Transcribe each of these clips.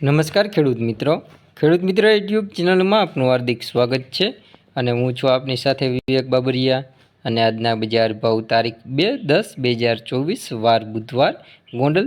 નમસ્કાર ખેડૂત મિત્રો. ખેડૂત મિત્ર યુટ્યુબ ચેનલમાં આપનું હાર્દિક સ્વાગત છે અને હું છું આપની સાથે વિવેક બાબરિયા અને આજના બજાર ભાવ તારીખ બે દસ બે હજાર ચોવીસ વાર બુધવાર ગોંડલ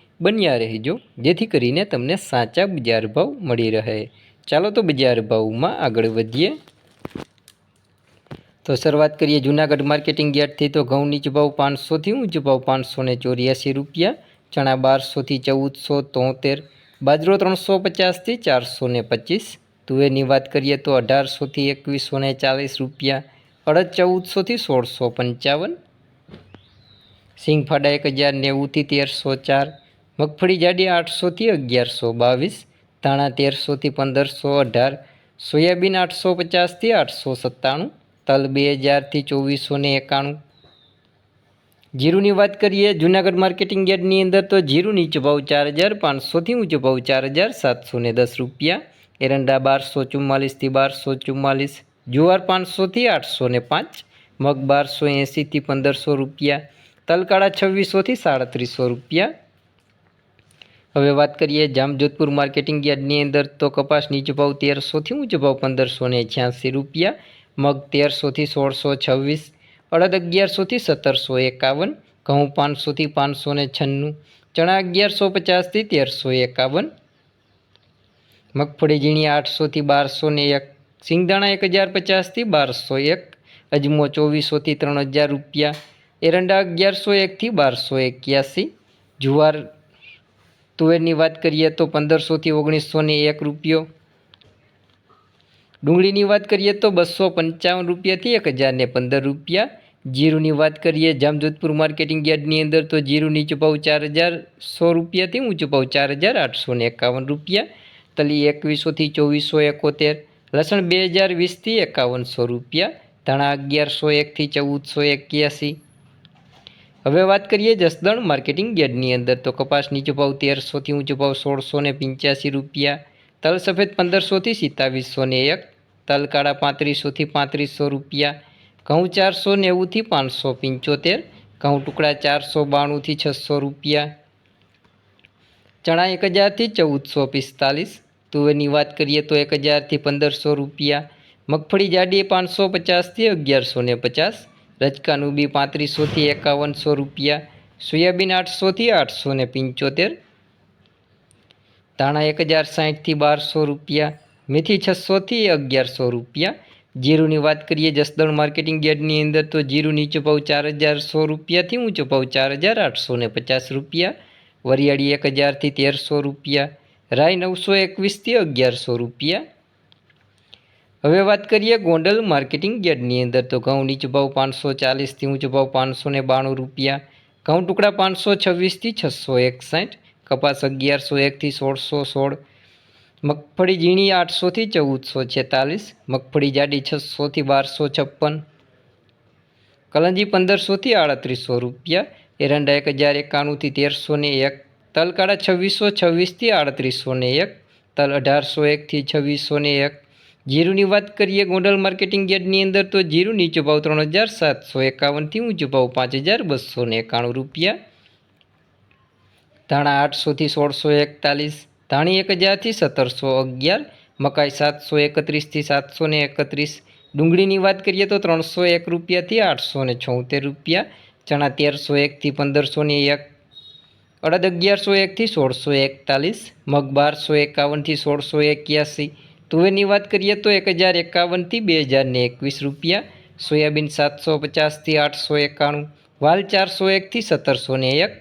બન્યા રહેજો, જેથી કરીને તમને સાચા બજાર ભાવ મળી રહે. ચાલો તો બજાર ભાવમાં આગળ વધીએ. તો શરૂઆત કરીએ જૂનાગઢ માર્કેટિંગ યાર્ડથી. તો ઘઉં નીચ ભાવ પાંચસોથી ઊંચ ભાવ પાંચસો ને ચોર્યાસી રૂપિયા, ચણા બારસોથી ચૌદસો તોતેર, બાજરો ત્રણસો પચાસથી ચારસો ને પચીસ, તુવેરની વાત કરીએ તો અઢારસોથી એકવીસો ને ચાલીસ રૂપિયા, અડદ ચૌદસોથી સોળસો પંચાવન, સિંગફાડા એક હજાર નેવુંથી તેરસો ચાર મગફળી જાડી આઠસોથી અગિયારસો બાવીસ, ધાણા તેરસોથી પંદરસો અઢાર, સોયાબીન આઠસો પચાસથી આઠસો સત્તાણું, તલ બે હજારથી ચોવીસો ને એકાણું. જીરુની વાત કરીએ, જૂનાગઢ માર્કેટિંગ યાર્ડની અંદર તો જીરું નીચો ચાર હજાર પાંચસોથી ઊંચો ભાવ ચાર હજાર સાતસો ને દસ રૂપિયા, એરંડા બારસો ચુમ્માલીસથી બારસો ચુમ્માલીસ, જુવાર પાંચસોથી આઠસો ને પાંચ, મગ બારસો એંસીથી પંદરસો રૂપિયા, તલકાળા છવ્વીસોથી સાડત્રીસો રૂપિયા હવે વાત કરીએ જામજોધપુર માર્કેટિંગ યાર્ડની અંદર, તો કપાસ નીચો ભાવ તેરસોથી ઊંચો ભાવ પંદરસો ને છ્યાસી રૂપિયા, મગ તેરસોથી સોળસો છવ્વીસ, અડદ અગિયારસોથી સત્તરસો એકાવન, ઘઉં પાંચસોથી પાંચસો ને છન્નું, ચણા અગિયારસો પચાસથી તેરસો એકાવન, મગફળી ઝીણી આઠસોથી બારસો ને એક, સિંગદાણા એક હજાર પચાસથી બારસો એક, અજમો ચોવીસોથી ત્રણ હજાર રૂપિયા, એરંડા અગિયારસો એકથી બારસો એક્યાસી, જુવાર તુવેરની વાત કરીએ તો પંદરસોથી ઓગણીસોને એક રૂપિયો. ડુંગળીની વાત કરીએ તો બસો પંચાવન રૂપિયાથી એક હજારને પંદર રૂપિયા. જીરુની વાત કરીએ જામજોધપુર માર્કેટિંગ યાર્ડની અંદર તો જીરું નીચું ભાવ ચાર હજાર સો રૂપિયાથી ઊંચું ભાવ ચાર હજાર આઠસો એકાવન રૂપિયા. તલી એકવીસોથી ચોવીસો એકોતેર. લસણ બે હજાર વીસથી એકાવનસો રૂપિયા. ધાણા અગિયારસો એકથી ચૌદસો એક્યાસી. હવે વાત કરીએ જસદણ માર્કેટિંગ યાર્ડની અંદર. તો કપાસ નીચો ભાવ તેરસોથી ઊંચો ભાવ સોળસો ને પંચ્યાસી રૂપિયા, તલ સફેદ પંદરસોથી સિત્તાવીસો ને એક તલ કાળા પાંત્રીસોથી પાંત્રીસો રૂપિયા, ઘઉં ચારસો નેવુંથી પાંચસો પંચોતેર, ઘઉં ટુકડા ચારસો બાણુંથી છસો રૂપિયા, ચણા એક હજારથી ચૌદસો પિસ્તાલીસ, તુવેરની વાત કરીએ તો એક હજારથી પંદરસો રૂપિયા, મગફળી જાડી પાંચસો પચાસથી અગિયારસો ને પચાસ રજકાનું બી પાંત્રીસોથી એકાવનસો રૂપિયા, સોયાબીન આઠસોથી આઠસો ને પંચોતેર, ધાણા એક હજાર સાહીઠથી બારસો રૂપિયા, મેથી છસોથી અગિયારસો રૂપિયા. જીરુની વાત કરીએ જસદણ માર્કેટિંગ યાર્ડની અંદર તો જીરું નીચો ભાવ ચાર હજાર સો રૂપિયાથી ઊંચો ભાવ ચાર હજાર આઠસો ને પચાસ રૂપિયા. વરિયાળી એક હજારથી તેરસો રૂપિયા. રાય નવસો એકવીસથી અગિયારસો રૂપિયા. હવે વાત કરીએ ગોંડલ માર્કેટિંગ યાર્ડની અંદર. તો ઘઉંની ભાવ પાંચસો ચાલીસથી ઊંચો ભાવ પાંચસો ને બાણું રૂપિયા. ઘઉં ટુકડા પાંચસો છવ્વીસથી છસો એકસાઠ. કપાસ અગિયારસો એકથી સોળસો સોળ. મગફળી ઝીણી આઠસોથી ચૌદસો છેતાલીસ. મગફળી જાડી છસોથી બારસો છપ્પન. કલંજી પંદરસોથી આડત્રીસો રૂપિયા. એરંડા એક હજાર એકાણુંથી તેરસો ને એક. તલકાળા છવ્વીસો છવ્વીસથી આડત્રીસો ને એક. તલ અઢારસો એકથી છવ્વીસો ને એક. જીરુની વાત કરીએ ગોંડલ માર્કેટિંગ યાર્ડની અંદર, તો જીરું નીચો ભાવ ત્રણ હજાર સાતસો એકાવનથી ઊંચો ભાવ પાંચ હજાર બસો ને એકાણું રૂપિયા. ધાણા આઠસોથી સોળસો એકતાલીસ, ધાણી એક હજારથી સત્તરસો અગિયાર, મકાઈ સાતસો એકત્રીસથી સાતસો ને એકત્રીસ. ડુંગળીની વાત કરીએ તો ત્રણસો એક રૂપિયાથી આઠસો ને છોતેર રૂપિયા, ચણા તેરસો એકથી પંદરસો ને એક, અડદ અગિયારસો એકથી સોળસો એકતાલીસ, મગ બારસો એકાવનથી સોળસો એક્યાસી તુવેરની વાત કરીએ તો એક હજાર એકાવનથી બે હજારને એકવીસ રૂપિયા, સોયાબીન સાતસો પચાસથી આઠસો એકાણું, વાલ ચારસો એકથી સત્તરસો ને એક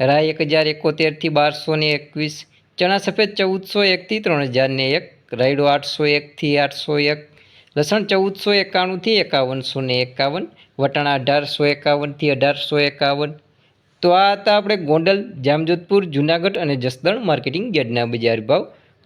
રાય એક હજાર એકોતેરથી બારસો ને એકવીસ, ચણા સફેદ ચૌદસો એકથી ત્રણ હજારને એક, રાયડો આઠસો એકથી આઠસો એક, લસણ ચૌદસો એકાણુંથી એકાવનસો ને એકાવન, વટાણા અઢારસો એકાવનથી અઢારસો એકાવન. તો આ હતા આપણે ગોંડલ, જામજોધપુર, જુનાગઢ અને જસદણ માર્કેટિંગ ગેટના બજાર ભાવ.